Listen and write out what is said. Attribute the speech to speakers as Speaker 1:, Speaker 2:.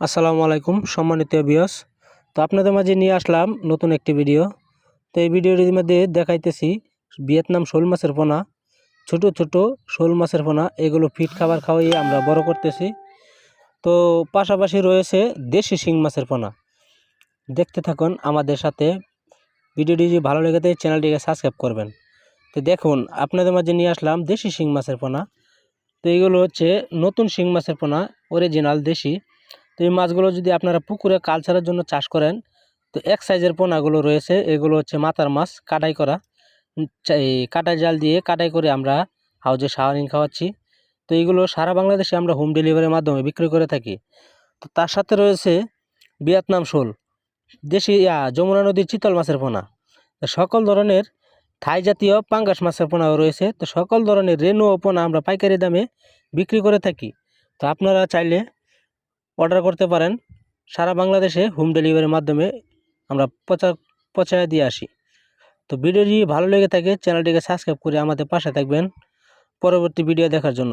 Speaker 1: আসসালামু আলাইকুম, সম্মানিত বিয়স তো আপনাদের মাঝে নিয়ে আসলাম নতুন একটি ভিডিও তো এই ভিডিওটির মধ্যে দেখাইতেছি ভিয়েতনাম শোল মাছের পোনা। ছোট ছোট শোল মাছের পোনা, এগুলো ফিট খাবার খাওয়াইয়ে আমরা বড় করতেছি। তো পাশাপাশি রয়েছে দেশি শিং মাছের পোনা। দেখতে থাকুন আমাদের সাথে। ভিডিওটি যদি ভালো লেগে থাকে চ্যানেলটিকে সাবস্ক্রাইব করবেন। তো দেখুন, আপনাদের মাঝে নিয়ে আসলাম দেশি শিং মাছের পোনা। তো এইগুলো হচ্ছে নতুন শিং মাছের পোনা অরিজিনাল দেশি। তো এই মাছগুলো যদি আপনারা পুকুরে কালচারের জন্য চাষ করেন, তো এক সাইজের পোনাগুলো রয়েছে, এগুলো হচ্ছে মাথার মাছ, কাটাই করা। এই কাটাই জাল দিয়ে কাটাই করে আমরা হাউজে সাহারিং খাওয়াচ্ছি। তো এইগুলো সারা বাংলাদেশে আমরা হোম ডেলিভারির মাধ্যমে বিক্রি করে থাকি। তো তার সাথে রয়েছে ভিয়েতনাম শোল, দেশি যমুনা নদীর চিতল মাছের পোনা। সকল ধরনের থাই জাতীয় পাঙ্গাস মাছের পোনাও রয়েছে। তো সকল ধরনের রেনু ও পোনা আমরা পাইকারি দামে বিক্রি করে থাকি। তো আপনারা চাইলে অর্ডার করতে পারেন। সারা বাংলাদেশে হোম ডেলিভারির মাধ্যমে আমরা পচা পচায় দিয়ে আসি। তো ভিডিও ভিডিওটি ভালো লেগে থাকে, চ্যানেলটিকে সাবস্ক্রাইব করে আমাদের পাশে থাকবেন। পরবর্তী ভিডিও দেখার জন্য।